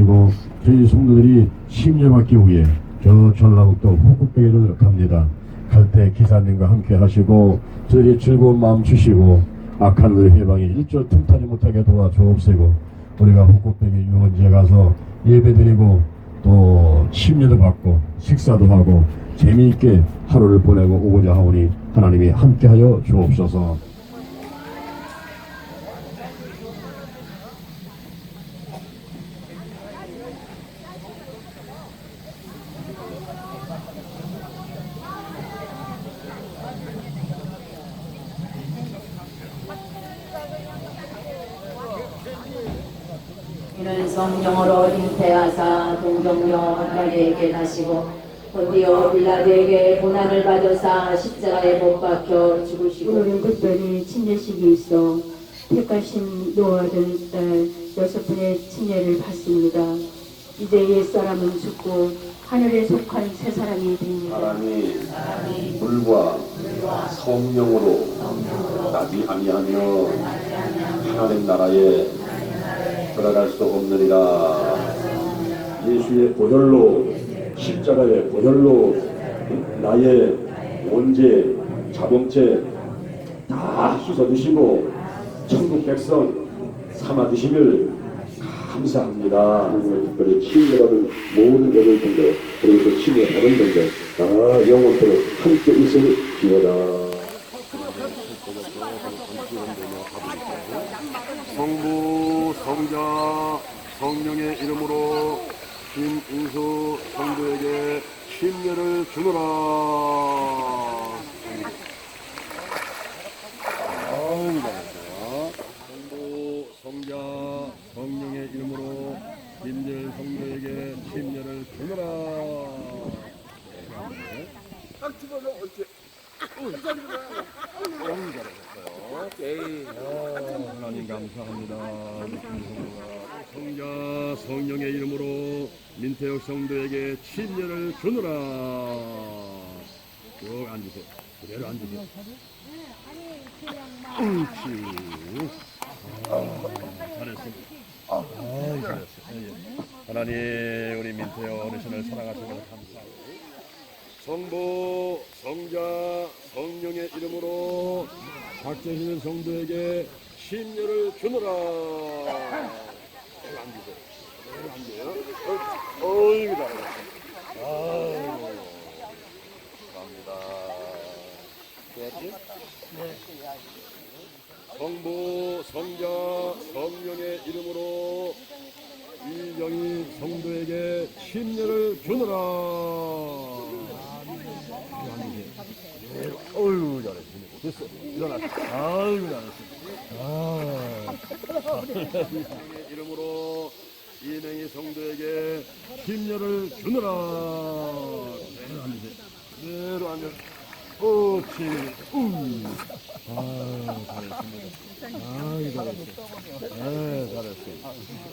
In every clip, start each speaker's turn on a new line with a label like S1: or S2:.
S1: 축복하시고 저희 성도들이 심려받기 위해 저 전라북도 호국백에로 갑니다. 갈 때 기사님과 함께 하시고 저희 즐거운 마음 주시고 악한 그 해방에 일조 틈타지 못하게 도와주옵시고 우리가 호국백의 유원지에 가서 예배드리고 또 침례도 받고 식사도 하고 재미있게 하루를 보내고 오고자 하오니 하나님이 함께하여 주옵소서.
S2: 성령으로 잉태하사 동정녀 마리에게 나시고 본디오 빌라드에게 고난을 받으사 십자가에 못 박혀 죽으시고
S3: 오늘은 특별히 침례식이 있어 택하신 노아들 딸 여섯 분의 침례를 받습니다. 이제 옛 사람은 죽고 하늘에 속한 새 사람이 됩니다.
S4: 사람이 물과 성령으로 나지 아니하며 하나님 나라에 들어갈 수 없느니라 예수의 보혈로 십자가의 보혈로 나의 원죄 자동체 다 씻어주시고 천국 백성 삼아주시길 감사합니다. 특별히 치유받은 모든 여들 분들 그리고 치유받은 분들 다 영원토록 함께 있을지어다.
S5: 성부, 성자, 성령의 이름으로 김인수 성도에게 심려를 주노라. 성부, 성자, 성령의 이름으로 김재 성도에게 심려를 주노라. 너무 잘하셨어요. 하나님 감사합니다. 성자 성령의 민태혁 성도에게 친례를 주노라. 쭉 앉으세요. 그대로 앉으세요. 옳지. 아, 잘했습니다. 아, 잘했어요. 예, 예. 하나님 우리 민태혁 어르신을 사랑하셔서 감사합니다. 성부, 성자, 성령의 이름으로 박재신 성도에게 심려를 주노라. 어이구. 좋았지? 성부, 성자, 성령의 이름으로 이영희 성도에게 심려를 주노라. 어유 잘했습니다. 됐어. 일어났어. 아유 잘했어. 아. 이름으로 이명희 성도에게 심려를 주노라. 내로 앉으세요. 내로 앉아. 옳지. 우. 아 잘했습니다. 아유 잘했어. 네 잘했어.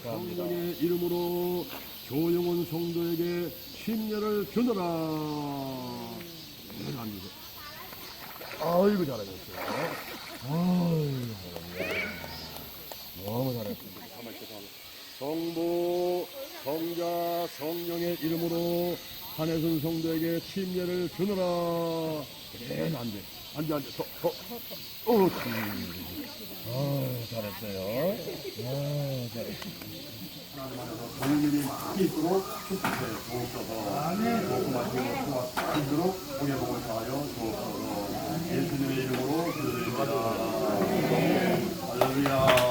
S5: 성령의 이름으로 조영원 성도에게 심려를 주노라. 내로 앉으세요. 아이고 잘하셨어요. 아이고 잘하셨네. 너무 잘했습니다. 가만히 있어, 가만히. 성부, 성자, 성령의 이름으로 한혜선 성도에게 침례를 주노라. 그래, 안 돼. 안 돼, 안 돼. 서, 서. 옳지. 아, 잘했어요. 아, 잘했어.
S6: 좋은 일이 많이 있도록 축복해 주옵소서. 고구마시고 소망으로 우리 복을 다하여 주옵소서. 예수님의 이름으로 기도드립니다. 할렐루야.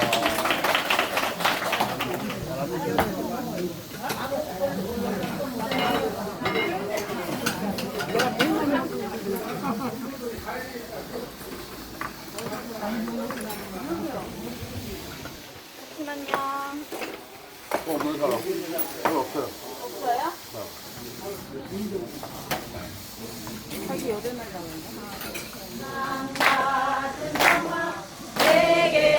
S5: 여덟 날
S7: 나오는데. 아, 네. 네, 내게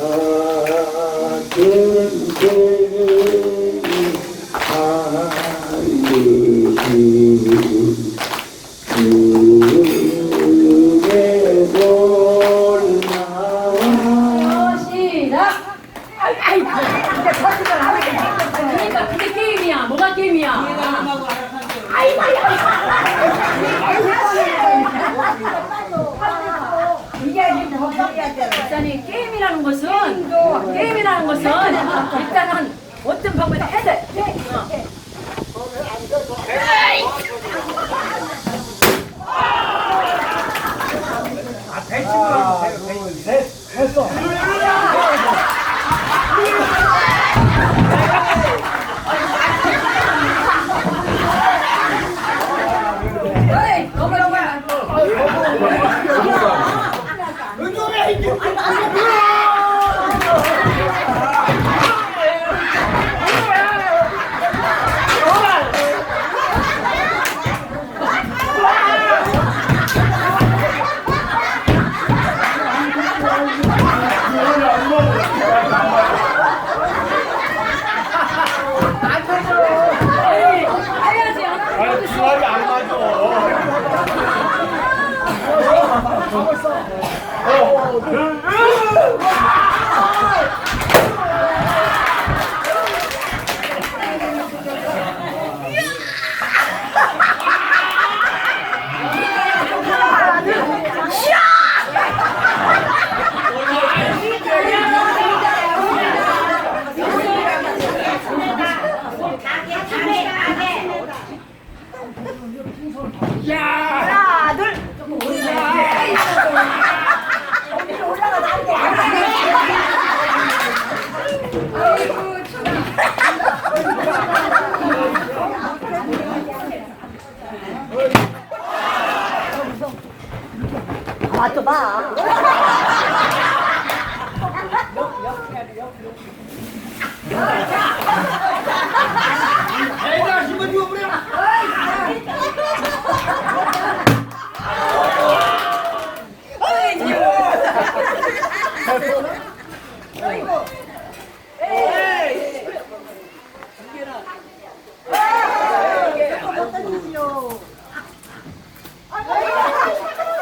S7: Uh, 것은 일단은 어떤 방법을 해야 돼. 해야지.
S5: โอ้ 아. 애가 힘을 줘버려.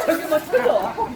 S5: 저기 뭐 쳐줘.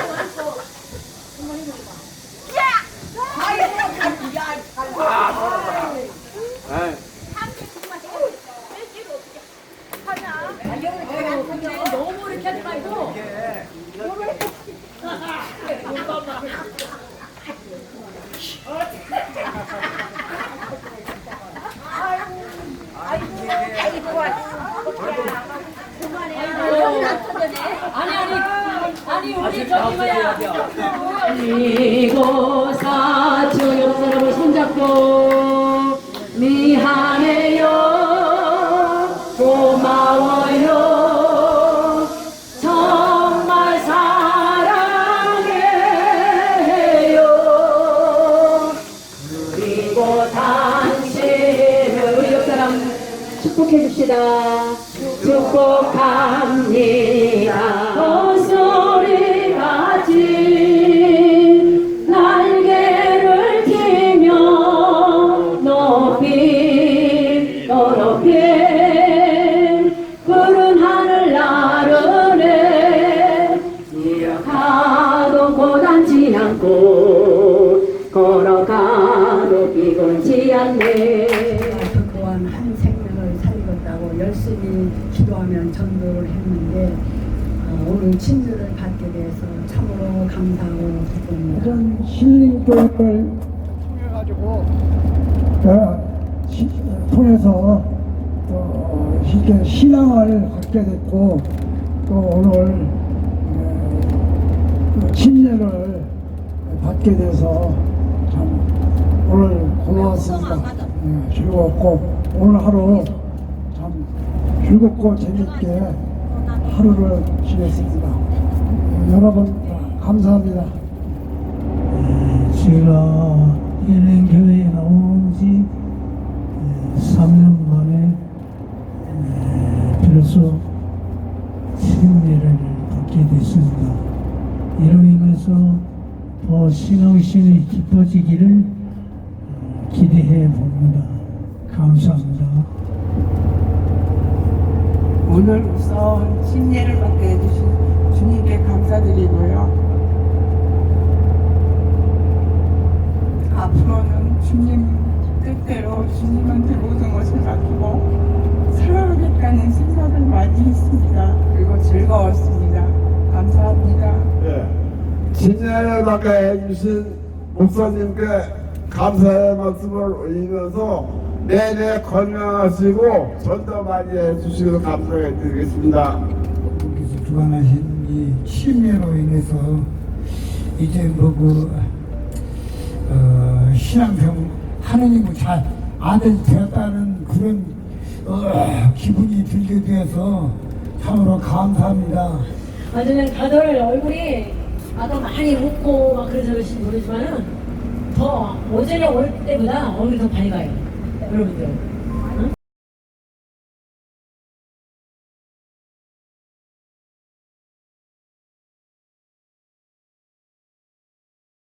S7: 너무 이렇게 하지 말고. 아니 아니
S2: 그리고 사촌 옆 사람을 손잡고 미안해요. 고마워요. 정말 사랑해요. 그리고 당신을 우리 옆 사람 축복해 줍시다. 축복합니다 않고 걸어가도 피곤치 않네
S8: 그 또한 한 생명을 살리겠다고 열심히 기도하면 전도를 했는데 어, 오늘 친절을 받게 돼서 참으로 감사하고 기쁩니다.
S9: 이런 힐링 교육을 통해 가지고 통해서 또 이렇게 신앙을 갖게 됐고 또 오늘 어, 그 침례를 받게 돼서 참 오늘 고마웠습니다. 네, 즐거웠고 오늘 하루 참 즐겁고 재밌게 하루를 지냈습니다. 여러분 감사합니다.
S10: 제가 연행교회에 나온 지 3년 만에 에, 비로소 침례를 받게 됐습니다. 이로 인해서 더 신앙심이 깊어지기를 어, 기대해 봅니다. 감사합니다.
S11: 오늘로써 침례를 받게 해주신 주님께 감사드리고요. 앞으로는 주님 뜻대로 주님한테 모든 것을 맡기고 살아가겠다는 생각을 많이 했습니다. 그리고 즐거웠습니다. 감사합니다.
S12: 진야를 받게 해주신 목사님께 감사의 말씀을 올리면서 내내 건강하시고 전도 많이 해주시고 감사드리겠습니다.
S13: 여기서 주관하신 이 침례로 인해서 이제 뭐그 어, 신앙생 하느님을 잘 아들 되었다는 그런 어, 기분이 들게 되어서 참으로 감사합니다.
S2: 아주 그냥 다들 얼굴이 아까 많이 웃고 막 그래서 그러신지 모르지만은 더 오전에 올 때보다 얼굴이 더 밝아요. 여러분들.